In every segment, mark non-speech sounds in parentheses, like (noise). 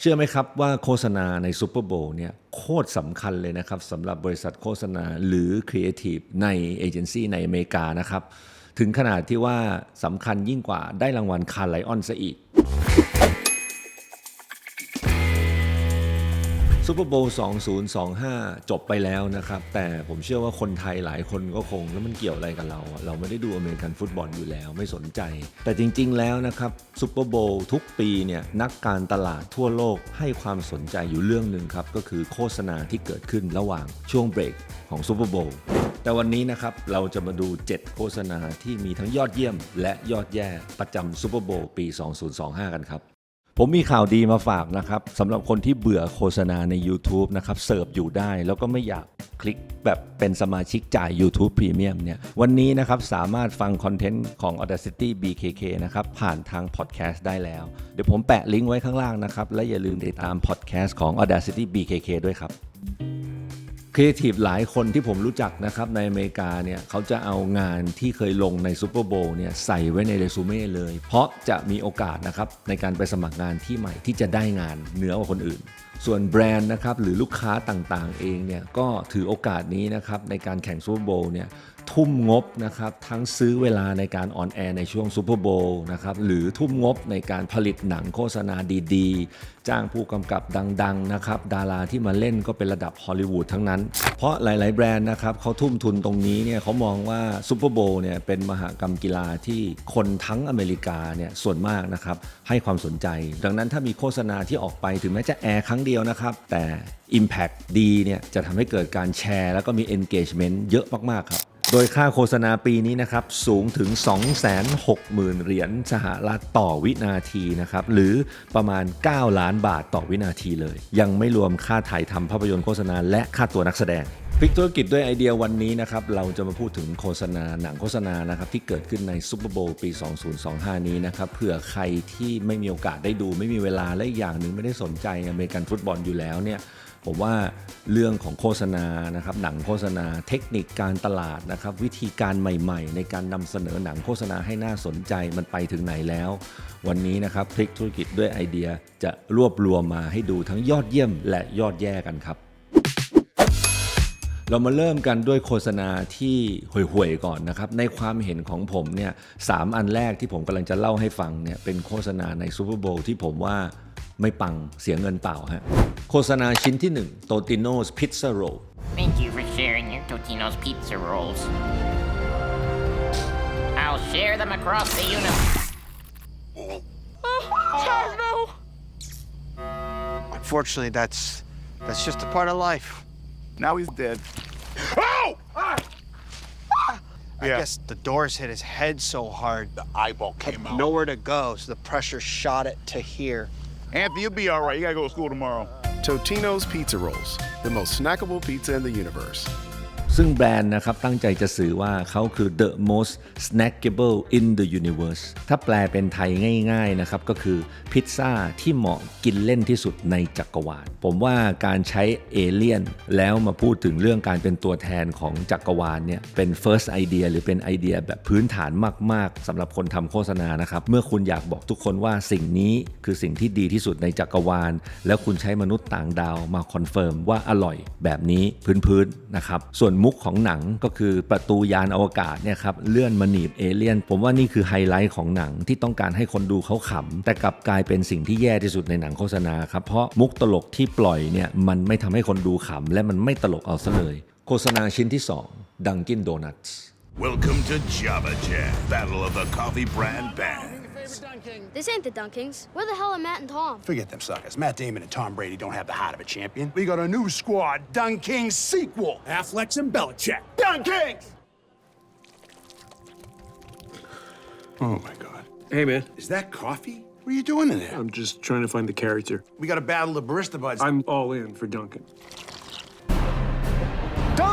เชื่อไหมครับว่าโฆษณาในซูเปอร์โบว์เนี่ยโคตรสำคัญเลยนะครับสำหรับบริษัทโฆษณาหรือครีเอทีฟในเอเจนซี่ในอเมริกานะครับ ถึงขนาดที่ว่าสำคัญยิ่งกว่าได้รางวัลคาร์ไลออนซะอีก ซูเปอร์โบว์2025 จบไปแล้วนะครับ แต่ผมเชื่อว่าคนไทยหลายคนก็คง แล้วมันเกี่ยวอะไรกับเรา เราไม่ได้ดูอเมริกันฟุตบอลอยู่แล้วไม่สนใจ แต่จริง ๆ แล้วนะครับซูเปอร์โบว์ทุกปีเนี่ยนักการตลาดทั่วโลกให้ความสนใจอยู่เรื่องหนึ่งครับ ก็คือโฆษณาที่เกิดขึ้นระหว่างช่วงเบรกของซูเปอร์โบว์แต่วันนี้นะครับเราจะมาดู 7 โฆษณาที่มีทั้งยอดเยี่ยม และยอดแย่ประจำซูเปอร์โบว์ปี 2025 กันครับ ผมมีข่าวดีมาฝากนะครับสำหรับคนที่เบื่อโฆษณาใน YouTube นะครับเสิร์ฟอยู่ได้ แล้วก็ไม่อยากคลิกแบบเป็นสมาชิกจ่าย YouTube Premium เนี่ยวันนี้นะครับสามารถฟังคอนเทนต์ของ Audacity BKK นะครับผ่านทางพอดแคสต์ได้แล้ว เดี๋ยวผมแปะลิงก์ไว้ข้างล่างนะครับ และอย่าลืมติดตามพอดแคสต์ของ Audacity BKK ด้วยครับ ครีเอทีฟหลายคนที่ผมรู้จักนะครับในอเมริกาเนี่ยเขาจะเอางานที่เคยลงในซูเปอร์โบว์เนี่ยใส่ไว้ในเรซูเม่เลย เพราะจะมีโอกาสนะครับในการไปสมัครงานที่ใหม่ที่จะได้งานเหนือกว่าคนอื่น ส่วนแบรนด์นะครับหรือลูกค้าต่างๆ เองเนี่ยก็ถือโอกาสนี้นะครับในการแข่งซูเปอร์โบว์เนี่ย ทุ่มงบนะครับทั้งซื้อเวลาในการออนแอร์ในช่วงซูเปอร์โบว์นะครับหรือทุ่มงบในการผลิตหนังโฆษณาดีๆ จ้างผู้กำกับดังๆนะครับดาราที่มาเล่นก็เป็นระดับฮอลลีวูดทั้งนั้น เพราะหลายๆแบรนด์นะครับเขาทุ่มทุนตรงนี้เนี่ยเขามองว่าซูเปอร์โบว์เนี่ยเป็นมหากรรมกีฬาที่คนทั้งอเมริกาเนี่ยส่วนมากนะครับให้ความสนใจ ดังนั้นถ้ามีโฆษณาที่ออกไปถึงแม้จะแอร์ครั้งเดียวนะครับแต่ Impact ดีเนี่ยจะทำให้เกิดการแชร์ แล้วก็มี engagement เยอะมากๆครับ โดยค่าโฆษณาปีนี้นะครับสูงถึง 260,000 เหรียญสหรัฐต่อวินาทีนะครับหรือประมาณ 9 ล้านบาทต่อวินาทีเลย ยังไม่รวมค่าถ่ายทำภาพยนตร์โฆษณาและค่าตัวนักแสดงพลิกธุรกิจด้วยไอเดียวันนี้นะครับเราจะมาพูดถึงโฆษณาหนังโฆษณานะครับที่เกิดขึ้นในซูเปอร์โบว์ปี 2025 นี้นะครับเผื่อใครที่ไม่มีโอกาสได้ดูไม่มีเวลาและอย่างหนึ่งไม่ได้สนใจอเมริกันฟุตบอลอยู่แล้วเนี่ย ผมว่าเรื่องของโฆษณานะครับหนังโฆษณาเทคนิคการตลาดนะครับวิธีการใหม่ๆ ในการนำเสนอหนังโฆษณาให้น่าสนใจมันไปถึงไหนแล้ว วันนี้นะครับพลิกธุรกิจด้วยไอเดียจะรวบรวมมาให้ดูทั้งยอดเยี่ยมและยอดแย่กันครับเรามาเริ่มกันด้วยโฆษณาที่ห่วยๆก่อนนะครับในความเห็นของผมเนี่ยสามอันแรกที่ผมกำลังจะเล่าให้ฟังเนี่ยเป็นโฆษณาในซูเปอร์โบว์ที่ผมว่า ไม่ปังเสียเงินเปล่าฮะโฆษณาชิ้นที่1โตติโนสพิซซ่าโร Thank you for sharing your Totino's pizza rolls. I'll share them across the universe. Unfortunately, that's that's just a part of life. Now he's dead. I Yeah. guess the doors hit his head so hard, The eyeball came out. nowhere to go, so the pressure shot it to here. Anthony, you'll be all right. You gotta go to school tomorrow. Totino's Pizza Rolls, the most snackable pizza in the universe. ซึ่งแบรนด์นะครับตั้งใจจะสื่อว่าเขาคือ the most snackable in the universe ถ้าแปลเป็นไทยง่ายๆนะครับก็คือพิซซ่าที่เหมาะกินเล่นที่สุดในจักรวาล ผมว่าการใช้เอเลี่ยนแล้วมาพูดถึงเรื่องการเป็นตัวแทนของจักรวาลเนี่ยเป็น first idea หรือเป็นไอเดียแบบพื้นฐานมากๆสำหรับคนทำโฆษณานะครับ เมื่อคุณอยากบอกทุกคนว่าสิ่งนี้คือสิ่งที่ดีที่สุดในจักรวาล แล้วคุณใช้มนุษย์ต่างดาวมาคอนเฟิร์มว่าอร่อยแบบนี้พื้นๆนะครับส่วนมุุกของหนังก็คือประตูยานอวกาศเนี่ยครับเลื่อนมาหนีบเอเลี่ยน ผมว่านี่คือไฮไลท์ของหนังที่ต้องการให้คนดูเขาขำ แต่กลับกลายเป็นสิ่งที่แย่ที่สุดในหนังโฆษณาครับ เพราะมุกตลกที่ปล่อยเนี่ยมันไม่ทำให้คนดูขำ และมันไม่ตลกเอาซะเลย โฆษณาชิ้นที่ 2 Dunkin' Donuts Welcome to Java Jam, Battle of the Coffee Brand Band. This ain't the Dunkings. Where the hell are Matt and Tom? Forget them suckers. Matt Damon and Tom Brady don't have the heart of a champion. We got a new squad, Dun Kings sequel. Affleck's and Belichick. Dun Kings! Oh my god. Hey, man. Is that coffee? What are you doing in there? I'm just trying to find the character. We got to battle the barista buds. I'm all in for Duncan.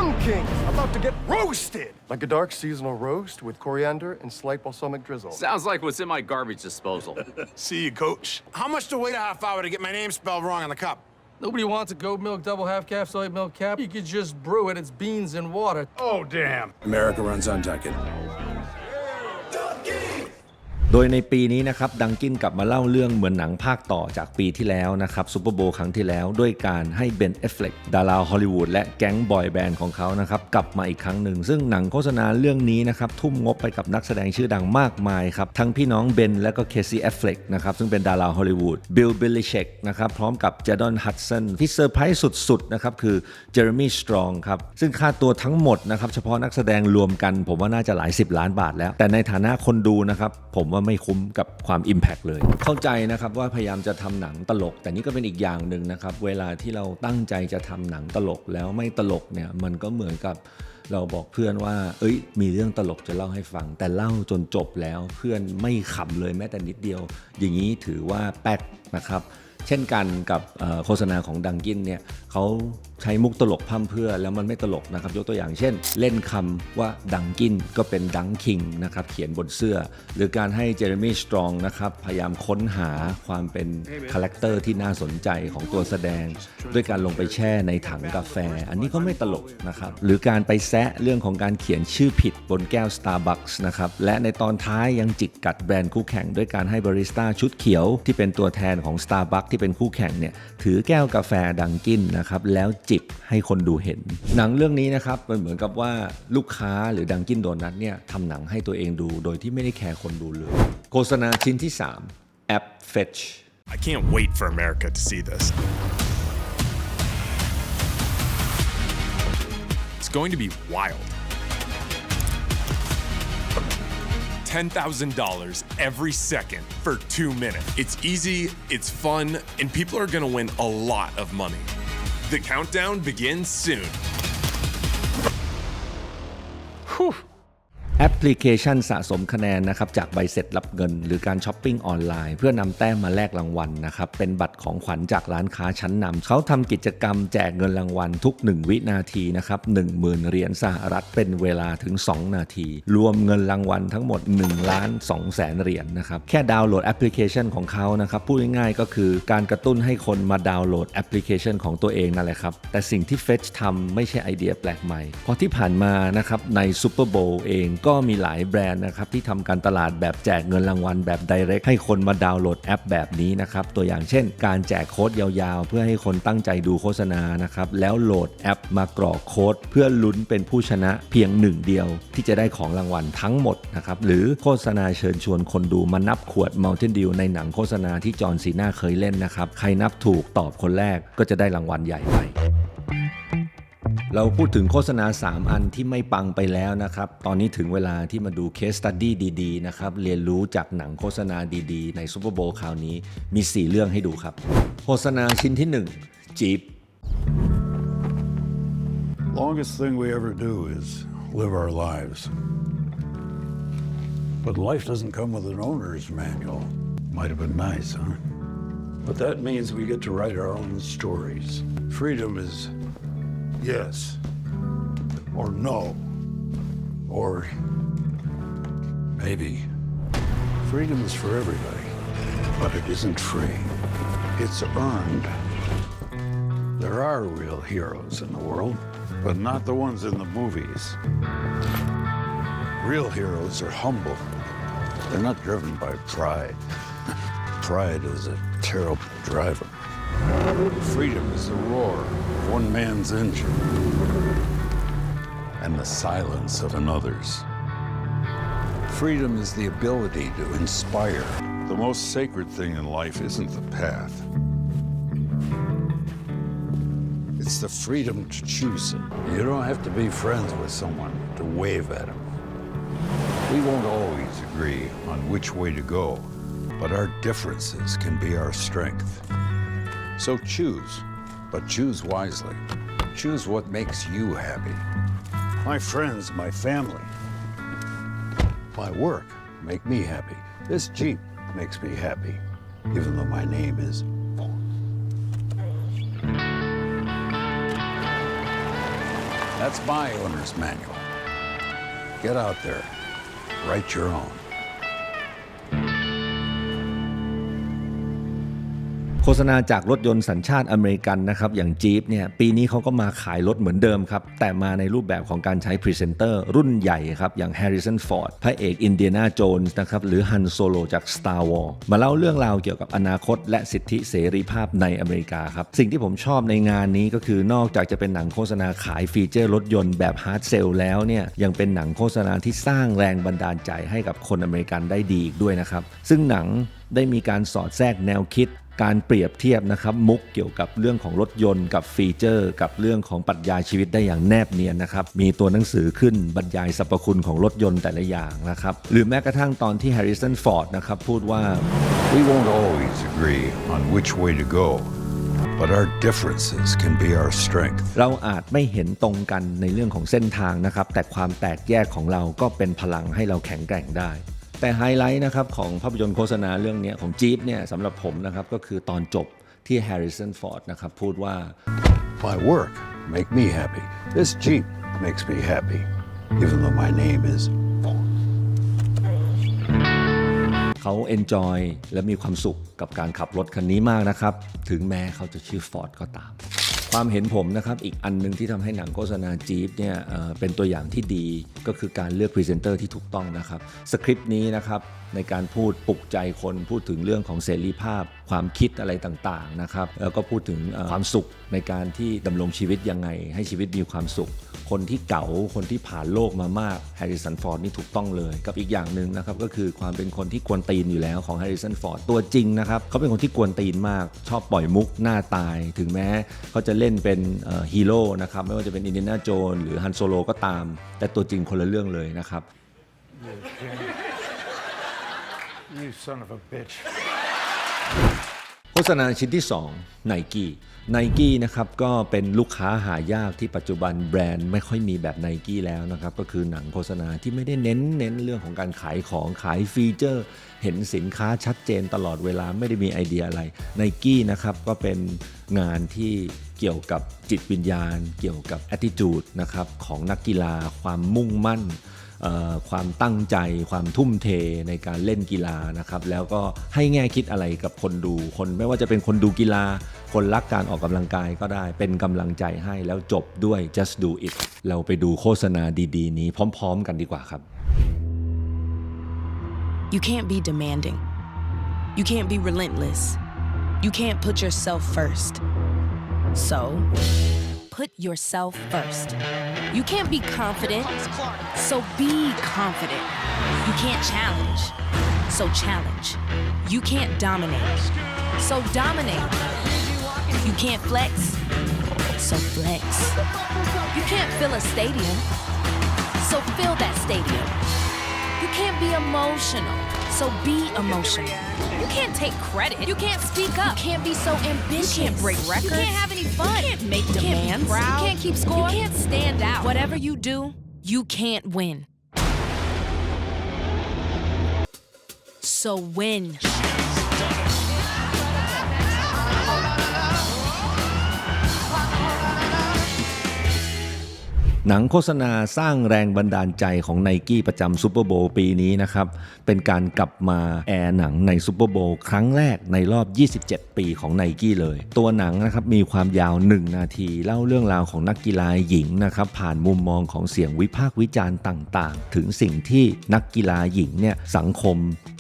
Dung Kings, about to get roasted. Like a dark seasonal roast with coriander and slight balsamic drizzle. Sounds like what's in my garbage disposal. (laughs) See you, coach. How much to wait a half hour to get my name spelled wrong on the cup? Nobody wants a goat milk double half calf soy milk cap. You could just brew it. It's beans and water. Oh, damn. America runs on Duncan. โดยในปีนี้นะครับดังกินกลับมาเล่าเรื่องเหมือนหนังภาคต่อจากปีที่แล้วนะครับซูเปอร์โบว์ครั้งที่แล้ว ด้วยการให้เบนเอฟเฟลกดาราฮอลลีวูดและแก๊งบอยแบนด์ของเขานะครับกลับมาอีกครั้งหนึ่ง ซึ่งหนังโฆษณาเรื่องนี้นะครับทุ่มงบไปกับนักแสดงชื่อดังมากมายครับทั้งพี่น้องเบนและก็เคซี่แอฟเฟลกนะครับซึ่งเป็นดาราฮอลลีวูดบิลบิลลิเชกนะครับพร้อมกับเจดอนฮัดสันที่เซอร์ไพรส์สุดๆนะครับคือเจอร์มี่สตรองครับซึ่งค่าตัวทั้งหมดนะครับเฉพาะนักแสดงรวมกัน ผมว่าน่าจะหลาย 10 ล้านบาทแล้ว แต่ในฐานะคนดูนะครับผมว่าไม่คุ้มกับความ Impact เลย เข้าใจนะครับว่าพยายามจะทำหนังตลก แต่นี่ก็เป็นอีกอย่างหนึ่งนะครับ เวลาที่เราตั้งใจจะทำหนังตลกแล้วไม่ตลกเนี่ยมันก็เหมือนกับเราบอกเพื่อนว่า เอ้ย มีเรื่องตลกจะเล่าให้ฟัง แต่เล่าจนจบแล้วเพื่อนไม่ขำเลยแม้แต่นิดเดียว อย่างนี้ถือว่าแป๊กนะครับ เช่นกันกับโฆษณาของดังกินเนี่ย เขาใช้มุกตลกพร่ำเพรื่อแล้วมันไม่ตลกนะครับ ยกตัวอย่างเช่น เล่นคำว่าดังกินก็เป็นดังคิงนะครับเขียนบนเสื้อ หรือการให้เจอร์มี่สตรองนะครับพยายามค้นหาความเป็นคาแรคเตอร์ที่น่าสนใจของตัวแสดง ด้วยการลงไปแช่ในถังกาแฟ อันนี้ก็ไม่ตลกนะครับ หรือการไปแซะเรื่องของการเขียนชื่อผิดบนแก้ว Starbucks นะครับและในตอนท้ายยังจิกกัดแบรนด์คู่แข่ง ด้วยการให้บาริสต้าชุดเขียวที่เป็นตัวแทนของ Starbucks ที่เป็นคู่แข่งเนี่ยถือแก้วกาแฟดังกินนะครับครับแล้วจิบให้คนดูเห็น หนังเรื่องนี้นะครับมันเหมือนกับว่าลูกค้าหรือดังกินโดนัทเนี่ยทำหนังให้ตัวเองดูโดยที่ไม่ได้แคร์คนดูเลยโฆษณาชิ้นที่ 3 แอป Fetch I can't wait for America to see this. It's going to be wild. $10,000 every second for two minutes. It's easy, it's fun, and people are going to win a lot of money. The countdown begins soon. พลิเคชันสะสมคะแนนนะครับจากใบเสร็จรับเงิน หรือการช้อปปิ้งออนไลน์ เพื่อนำแต้มมาแลกรางวัลนะครับเป็นบัตรของขวัญจากร้านค้าชั้นนำเขาทำกิจกรรมแจกเงินรางวัลทุก 1 วินาทีนะครับ10,000เหรียญสหรัฐเป็นเวลาถึง 2 นาที รวมเงินรางวัลทั้งหมด1ล้าน2แสนเหรียญนะครับแค่ดาวน์โหลดแอปพลิเคชันของเขานะครับพูดง่ายๆก็คือการกระตุ้นให้คนมาดาวน์โหลดแอปพลิเคชันของตัวเองนั่นแหละครับแต่สิ่งที่ Fetch ทำไม่ใช่ไอเดียแปลกใหม่เพราะที่ผ่านมานะครับใน Super Bowl เองก็็มีหลายแบรนด์นะครับที่ทำการตลาดแบบแจกเงินรางวัลแบบ Direct ให้คนมาดาวน์โหลดแอปแบบนี้นะครับ ตัวอย่างเช่น การแจกโค้ดยาวๆ เพื่อให้คนตั้งใจดูโฆษณานะครับแล้วโหลดแอปมากรอกโค้ด เพื่อลุ้นเป็นผู้ชนะเพียงหนึ่งเดียว ที่จะได้ของรางวัลทั้งหมดนะครับหรือโฆษณาเชิญชวนคนดูมานับขวด Mountain Dew ในหนังโฆษณาที่จอห์นซีน่าเคยเล่นนะครับใครนับถูกตอบคนแรกก็จะได้รางวัลใหญ่ไป เราพูดถึงโฆษณา 3 อันที่ไม่ปังไปแล้วนะครับ ตอนนี้ถึงเวลาที่มาดูเคสตัดดี้ดีๆนะครับ เรียนรู้จากหนังโฆษณาดีๆ ในซูเปอร์โบว์คราวนี้มี 4 เรื่องให้ดูครับ โฆษณาชิ้นที่ 1 จีบ Longest thing we ever do is live our lives. But life doesn't come with an owner's manual. Might have been nice, huh? But that means we get to write our own stories. Freedom is yes or no or maybe. Freedom is for everybody, but it isn't free. It's earned. There are real heroes in the world, but not the ones in the movies. Real heroes are humble. They're not driven by pride. (laughs) pride is a terrible driver. Freedom is the roar of one man's engine and the silence of another's. Freedom is the ability to inspire. The most sacred thing in life isn't the path. It's the freedom to choose it. You don't have to be friends with someone to wave at them. We won't always agree on which way to go, but our differences can be our strength. So choose, but choose wisely. Choose what makes you happy. My friends, my family, my work make me happy. This Jeep makes me happy, even though my name is That's my owner's manual. Get out there, write your own. โฆษณาจากรถยนต์สัญชาติอเมริกันนะครับอย่าง Jeep เนี่ยปีนี้เขาก็มาขายรถเหมือนเดิมครับ แต่มาในรูปแบบของการใช้พรีเซนเตอร์รุ่นใหญ่ครับ อย่าง Harrison Ford พระเอกอินเดียนาโจนส์นะครับหรือ Han Solo จาก Star Wars มาเล่าเรื่องราวเกี่ยวกับอนาคต และสิทธิเสรีภาพในอเมริกาครับ สิ่งที่ผมชอบในงานนี้ก็คือนอกจากจะเป็นหนังโฆษณาขายฟีเจอร์รถยนต์แบบฮาร์ดเซลแล้วเนี่ยยังเป็นหนังโฆษณาที่สร้างแรงบันดาลใจให้กับคนอเมริกันได้ดีอีกด้วยนะครับซึ่งหนังได้มีการสอดแทรกแนวคิด การเปรียบเทียบนะครับมุกเกี่ยวกับเรื่องของรถยนต์กับฟีเจอร์ กับเรื่องของปรัชญาชีวิตได้อย่างแนบเนียนนะครับมีตัวหนังสือขึ้นบรรยายสรรพคุณของรถยนต์แต่ละอย่างนะครับหรือแม้กระทั่งตอนที่แฮร์ริสันฟอร์ดนะครับพูดว่า We won't always agree on which way to go, but our differences can be our strength. เราอาจไม่เห็นตรงกันในเรื่องของเส้นทางนะครับแต่ความแตกแยกของเราก็เป็นพลังให้เราแข็งแกร่งได้ แต่ไฮไลท์นะครับของภาพยนตร์โฆษณาเรื่องเนี้ยของจี๊ปเนี่ยสำหรับผมนะครับก็คือตอนจบที่แฮร์ริสันฟอร์ดนะครับพูดว่า My work make me happy. This Jeep makes me happy, even though my name is เขาเอนจอยและมีความสุขกับการขับรถคันนี้มากนะครับ ถึงแม้เขาจะชื่อฟอร์ดก็ตาม ความเห็นผมนะครับอีกอันหนึงที่ทำให้หนังโฆษณาจีปเนี่ยเป็นตัวอย่างที่ดีก็คือการเลือกพรีเซนเตอร์ที่ถูกต้องนะครับสคริปต์นี้นะครับ ในการพูดปลุกใจคนพูดถึงเรื่องของเสรีภาพ ความคิดอะไรต่างๆนะครับแล้วก็พูดถึงความสุขในการที่ดำรงชีวิตยังไง ให้ชีวิตมีความสุข คนที่เก๋าคนที่ผ่านโลกมามากแฮร์ริสันฟอร์ดนี่ถูกต้องเลย กับอีกอย่างหนึ่งนะครับก็คือความเป็นคนที่กวนตีนอยู่แล้วของแฮร์ริสันฟอร์ดตัวจริงนะครับเขาเป็นคนที่กวนตีนมาก ชอบปล่อยมุกหน้าตาย ถึงแม้เขาจะเล่นเป็นฮีโร่นะครับไม่ว่าจะเป็นอินเดียนาโจนหรือฮันโซโลก็ตาม แต่ตัวจริงคนละเรื่องเลยนะครับ You son of a bitch. โฆษณาชิ้นที่2 n i กี้ไนกี้นะครับก็เป็นลูกค้าหายากที่ปัจจุบันแบรนด์ไม่ค่อยมีแบบไนกี้แล้วนะครับ ก็คือหนังโฆษณาที่ไม่ได้เน้นเน้นเรื่องของการขายของขายฟีเจอร์ เห็นสินค้าชัดเจนตลอดเวลาไม่ได้มีไอเดียอะไรไนกี้นะครับก็เป็นงานที่เกี่ยวกับจิตวิญญาณ เกี่ยวกับ attitude นะครับของนักกีฬาความมุ่งมั่น ความตั้งใจความทุ่มเทในการเล่นกีฬานะครับแล้วก็ให้แง่คิดอะไรกับคนดูคนไม่ว่าจะเป็นคนดูกีฬา คนรักการออกกำลังกายก็ได้เป็นกำลังใจให้แล้วจบด้วย just do it เราไปดูโฆษณาดีๆ นี้พร้อม ๆ กันดีกว่าครับ You can't be demanding. You can't be relentless. You can't put yourself first. So, put yourself first. You can't be confident. So, be confident. You can't challenge. So, challenge. You can't dominate. So, dominate. You can't flex. So, flex. You can't fill a stadium. So, fill that stadium. You can't be emotional, so be emotional. You can't take credit. You can't speak up. You can't be so ambitious. You can't break records. You can't have any fun. You can't make you demands. Can't be proud. You can't keep score. You can't stand out. Whatever you do, you can't win. So win. หนังโฆษณาสร้างแรงบันดาลใจของไนกี้ประจำซูเปอร์โบว์ปีนี้นะครับ เป็นการกลับมาแอร์หนังในซูเปอร์โบว์ครั้งแรกในรอบ 27 ปีของไนกี้เลย ตัวหนังนะครับมีความยาว 1 นาที เล่าเรื่องราวของนักกีฬาหญิงนะครับผ่านมุมมองของเสียงวิพากษ์วิจารณ์ต่างๆ ถึงสิ่งที่นักกีฬาหญิงเนี่ยสังคม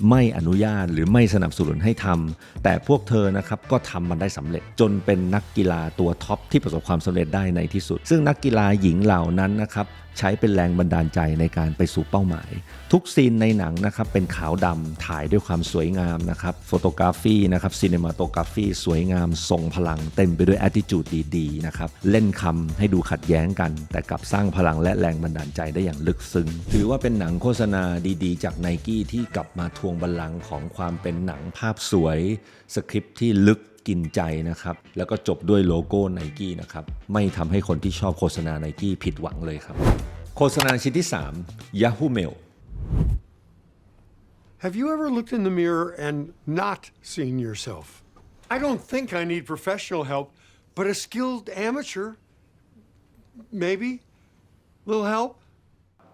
ไม่อนุญาตหรือไม่สนับสนุนให้ทำแต่พวกเธอนะครับก็ทำมันได้สำเร็จจนเป็นนักกีฬาตัวท็อปที่ประสบความสำเร็จได้ในที่สุด ซึ่งนักกีฬาหญิงเหล่านั้นนะครับใช้เป็นแรงบันดาลใจในการไปสู่เป้าหมาย ทุกซีนในหนังนะครับเป็นขาวดำถ่ายด้วยความสวยงามนะครับโฟโตกราฟีนะครับซีเนมาโตกราฟีสวยงามทรงพลังเต็มไปด้วย attitude ดีๆนะครับเล่นคำให้ดูขัดแย้งกัน แต่กลับสร้างพลังและแรงบันดาลใจได้อย่างลึกซึ้ง ถือว่าเป็นหนังโฆษณาดีๆ จากไนกี้ที่กลับมาทวงบัลลังก์ของความเป็นหนังภาพสวย สคริปต์ที่ลึก กินใจนะครับ แล้วก็จบด้วยโลโก้ไนกี้นะครับ ไม่ทำให้คนที่ชอบโฆษณาไนกี้ผิดหวังเลยครับ โฆษณาชิ้นที่ 3 Yahoo Mail Have you ever looked in the mirror and not seen yourself? I don't think I need professional help, but a skilled amateur, maybe, little help.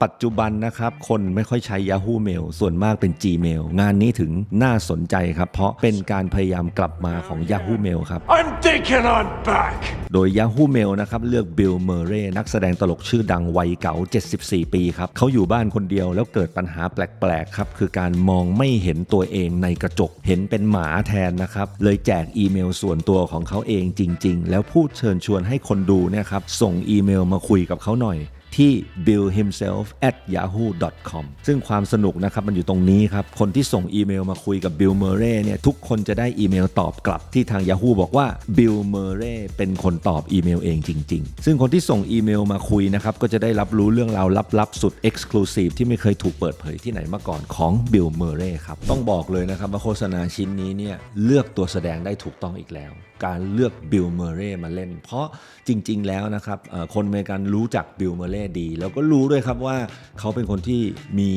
ปัจจุบันนะครับคนไม่ค่อยใช้ Yahoo Mail ส่วนมากเป็น Gmail งานนี้ถึงน่าสนใจครับ เพราะเป็นการพยายามกลับมาของ Yahoo Mail ครับ I'm thinking I'm back. โดย Yahoo Mail นะครับเลือกบิลเมอร์เรย์นักแสดงตลกชื่อดังวัยเก่า 74 ปีครับเขาอยู่บ้านคนเดียวแล้วเกิดปัญหาแปลกๆครับคือการมองไม่เห็นตัวเองในกระจก เห็นเป็นหมาแทนนะครับเลยแจกอีเมลส่วนตัวของเขาเองจริง ๆ แล้วพูดเชิญชวนให้คนดูเนี่ยครับส่งอีเมลมาคุยกับเขาหน่อย ที่ bill himself at yahoo com ซึ่งความสนุกนะครับมันอยู่ตรงนี้ครับ คนที่ส่งอีเมลมาคุยกับ Bill Murray เนี่ยทุกคนจะได้อีเมลตอบกลับที่ทาง Yahoo บอกว่า Bill Murray เป็นคนตอบอีเมลเองจริง ๆ ซึ่งคนที่ส่งอีเมลมาคุยนะครับก็จะได้รับรู้เรื่องราวลับๆ สุด Exclusive ที่ไม่เคยถูกเปิดเผยที่ไหนมาก่อนของ Bill Murray ครับต้องบอกเลยนะครับว่าโฆษณาชิ้นนี้เนี่ยเลือกตัวแสดงได้ถูกต้องอีกแล้ว การเลือกบิลเมเรย์มาเล่น เพราะจริง ๆ แล้วนะครับคนอเมริกันรู้จักบิลเมเรย์ดี แล้วก็รู้ด้วยครับว่าเขาเป็นคนที่มี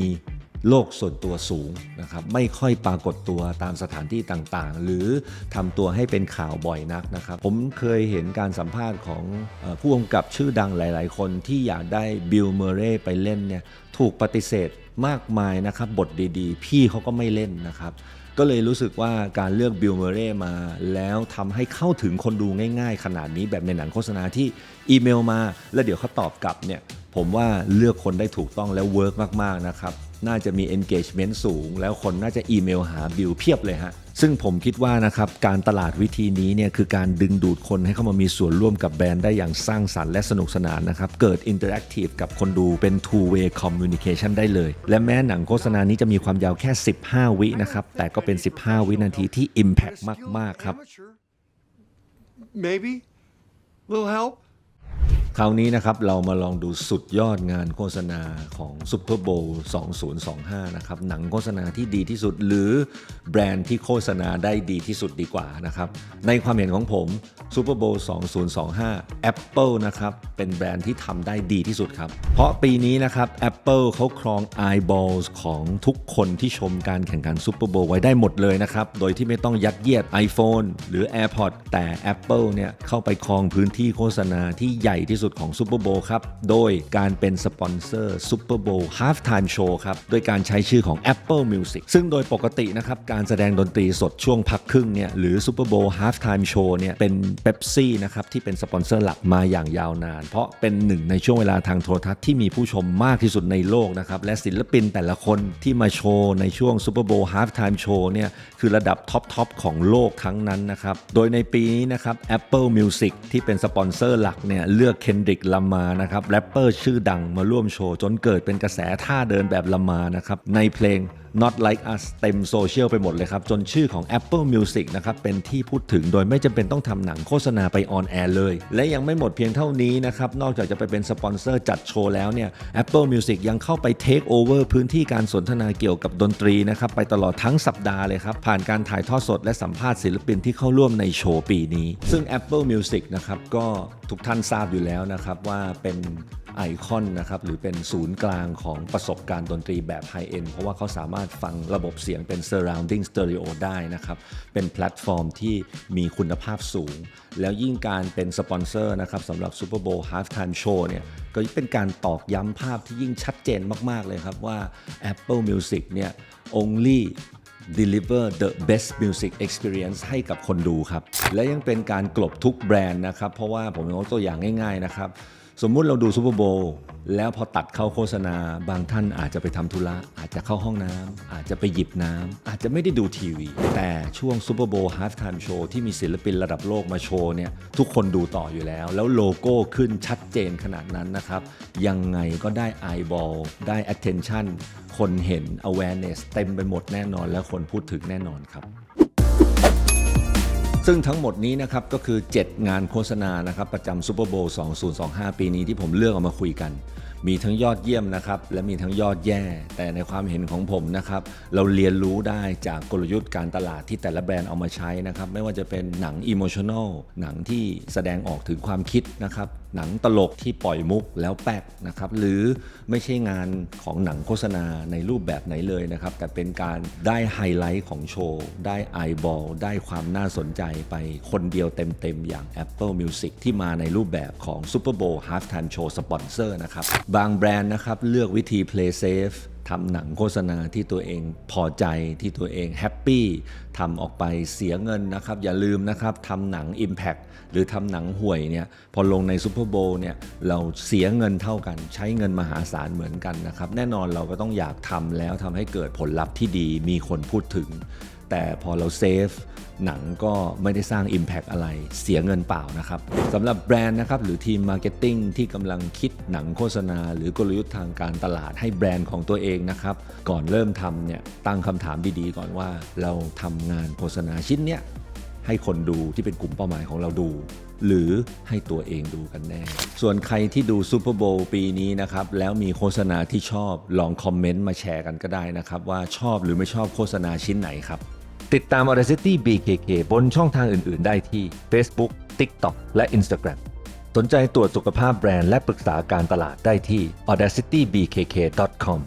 โลกส่วนตัวสูงนะครับไม่ค่อยปรากฏตัวตามสถานที่ต่างๆ หรือทำตัวให้เป็นข่าวบ่อยนักนะครับ ผมเคยเห็นการสัมภาษณ์ของอผู้กำกับชื่อดังหลาย ๆ คนที่อยากได้บิลเมเรย์ไปเล่นเนี่ยถูกปฏิเสธมากมายนะครับบทดีๆ พี่เขาก็ไม่เล่นนะครับ ก็เลยรู้สึกว่าการเลือกบิลเมเร่มา แล้วทำให้เข้าถึงคนดูง่ายๆ ขนาดนี้แบบในหนังโฆษณาที่อีเมลมา แล้วเดี๋ยวเขาตอบกลับเนี่ยผมว่าเลือกคนได้ถูกต้องแล้วเวิร์กมากๆนะครับ น่าจะมี engagement สูง แล้วคนน่าจะอีเมลหาบิลเพียบเลยฮะ ซึ่งผมคิดว่านะครับการตลาดวิธีนี้เนี่ยคือการดึงดูดคนให้เข้ามามีส่วนร่วมกับแบรนด์ได้อย่างสร้างสรรค์และสนุกสนานนะครับ เกิด interactive กับคนดูเป็น two way communication ได้เลย และแม้หนังโฆษณานี้จะมีความยาวแค่ 15 วินะครับ แต่ก็เป็น 15 วินาทีที่ impact มาก ๆ ครับ maybe Little help. คราวนี้นะครับเรามาลองดูสุดยอดงานโฆษณาของ Super Bowl 2025 นะครับ หนังโฆษณาที่ดีที่สุดหรือแบรนด์ที่โฆษณาได้ดีที่สุดดีกว่านะครับ ในความเห็นของผม Super Bowl 2025 Apple นะครับ เป็นแบรนด์ที่ทำได้ดีที่สุดครับ เพราะปีนี้นะครับ Apple เขาครอง eyeballs ของทุกคนที่ชมการแข่งขัน Super Bowl ไว้ได้หมดเลยนะครับ โดยที่ไม่ต้องยัดเยียด iPhone หรือ AirPod แต่ Apple เนี่ยเข้าไปครองพื้นที่โฆษณาที่ใหญ่ที่สุดของ Super Bowl ครับ โดยการเป็นสปอนเซอร์ Super Bowl Halftime Show ครับ โดยการใช้ชื่อของ Apple Music ซึ่งโดยปกตินะครับ การแสดงดนตรีสดช่วงพักครึ่งเนี่ยหรือ Super Bowl Halftime Show เนี่ยเป็น Pepsi นะครับที่เป็นสปอนเซอร์หลักมาอย่างยาวนาน เพราะเป็นหนึ่งในช่วงเวลาทางโทรทัศน์ที่มีผู้ชมมากที่สุดในโลกนะครับและศิลปินแต่ละคนที่มาโชว์ในช่วง Super Bowl Halftime Show เนี่ยคือระดับท็อปทอปของโลกทั้งนั้นนะครับโดยในปีนี้นะครับ Apple Music ที่เป็นสปอนเซอร์หลักเนี่ยเลือกเคนดริกลามานะครับแรปเปอร์ชื่อดังมาร่วมโชว์ จนเกิดเป็นกระแสท่าเดินแบบลามานะครับในเพลง Not Like Us เต็มโซเชียลไปหมดเลยครับ จนชื่อของ Apple Music นะครับเป็นที่พูดถึงโดยไม่จำเป็นต้องทำหนังโฆษณาไปออนแอร์เลย และยังไม่หมดเพียงเท่านี้นะครับ นอกจากจะไปเป็นสปอนเซอร์จัดโชว์แล้วเนี่ย Apple Music ยังเข้าไปเทคโอเวอร์พื้นที่การสนทนาเกี่ยวกับดนตรีนะครับ ไปตลอดทั้งสัปดาห์เลยครับ ผ่านการถ่ายทอดสดและสัมภาษณ์ศิลปินที่เข้าร่วมในโชว์ปีนี้ ซึ่ง Apple Music นะครับก็ทุกท่านทราบอยู่แล้วนะครับว่าเป็นไอคอนนะครับหรือเป็นศูนย์กลางของประสบการณ์ดนตรีแบบไฮเอ็นเพราะว่าเขาสามารถฟังระบบเสียงเป็น surrounding stereo ได้นะครับ เป็นแพลตฟอร์มที่มีคุณภาพสูง แล้วยิ่งการเป็นสปอนเซอร์นะครับสำหรับ Super Bowl Halftime Show เนี่ยก็เป็นการตอกย้ำภาพที่ยิ่งชัดเจนมาก ๆ เลยครับว่า Apple Music เนี่ย only deliver the best music experience ให้กับคนดูครับ และยังเป็นการกลบทุกแบรนด์นะครับ เพราะว่าผมยกตัวอย่างง่าย ๆ นะครับ สมมุติเราดูซูเปอร์โบว์แล้วพอตัดเข้าโฆษณา บางท่านอาจจะไปทำธุระอาจจะเข้าห้องน้ำอาจจะไปหยิบน้ำอาจจะไม่ได้ดูทีวี แต่ช่วงซูเปอร์โบว์ฮาล์ฟไทม์โชว์ที่มีศิลปินระดับโลกมาโชว์เนี่ยทุกคนดูต่ออยู่แล้ว แล้วโลโก้ขึ้นชัดเจนขนาดนั้นนะครับ ยังไงก็ได้ eyeball ได้ attention คนเห็น awareness เต็มไปหมดแน่นอน แล้วคนพูดถึงแน่นอนครับ ซึ่งทั้งหมดนี้นะครับก็คือ 7 งานโฆษณานะครับประจำซูเปอร์โบว์2025 ปีนี้ที่ผมเลือกเอามาคุยกัน มีทั้งยอดเยี่ยมนะครับและมีทั้งยอดแย่ แต่ในความเห็นของผมนะครับเราเรียนรู้ได้จากกลยุทธ์การตลาดที่แต่ละแบรนด์เอามาใช้นะครับไม่ว่าจะเป็นหนังอิโมชัน a ลหนังที่แสดงออกถึงความคิดนะครับหนังตลกที่ปล่อยมุกแล้วแป๊กนะครับหรือไม่ใช่งานของหนังโฆษณาในรูปแบบไหนเลยนะครับแต่เป็นการได้ไฮไลท์ของโชว์ ได้ไอบอลได้ความน่าสนใจไปคนเดียวเต็มๆอย่าง Apple Music ที่มาในรูปแบบของ Super Bowl Halftime Show Sponsor นะครับบางแบรนด์นะครับเลือกวิธี play safe ทำหนังโฆษณาที่ตัวเองพอใจที่ตัวเองแฮปปี้ทำออกไปเสียเงินนะครับ อย่าลืมนะครับทำหนัง Impact หรือทำหนังห่วยเนี่ยพอลงในซูเปอร์โบว์เนี่ยเราเสียเงินเท่ากัน ใช้เงินมหาศาลเหมือนกันนะครับ แน่นอนเราก็ต้องอยากทำแล้วทำให้เกิดผลลัพธ์ที่ดีมีคนพูดถึง แต่พอเราเซฟ หนังก็ไม่ได้สร้าง Impact อะไรเสียเงินเปล่านะครับสำหรับแบรนด์นะครับหรือทีมมาร์เก็ตติ้งที่กำลังคิดหนังโฆษณา หรือกลยุทธ์ทางการตลาดให้แบรนด์ของตัวเองนะครับก่อนเริ่มทำเนี่ยตั้งคำถามดีๆ ก่อนว่าเราทำงานโฆษณาชิ้นเนี้ยให้คนดูที่เป็นกลุ่มเป้าหมายของเราดู หรือให้ตัวเองดูกันแน่ ส่วนใครที่ดูซูเปอร์โบว์ปีนี้นะครับ แล้วมีโฆษณาที่ชอบลองคอมเมนต์มาแชร์กันก็ได้นะครับ ว่าชอบหรือไม่ชอบโฆษณาชิ้นไหนครับ ติดตาม Audacity BKK บนช่องทางอื่น ๆ ได้ที่ Facebook, TikTok และ Instagram สนใจตรวจสุขภาพแบรนด์และปรึกษาการตลาดได้ที่ audacitybkk.com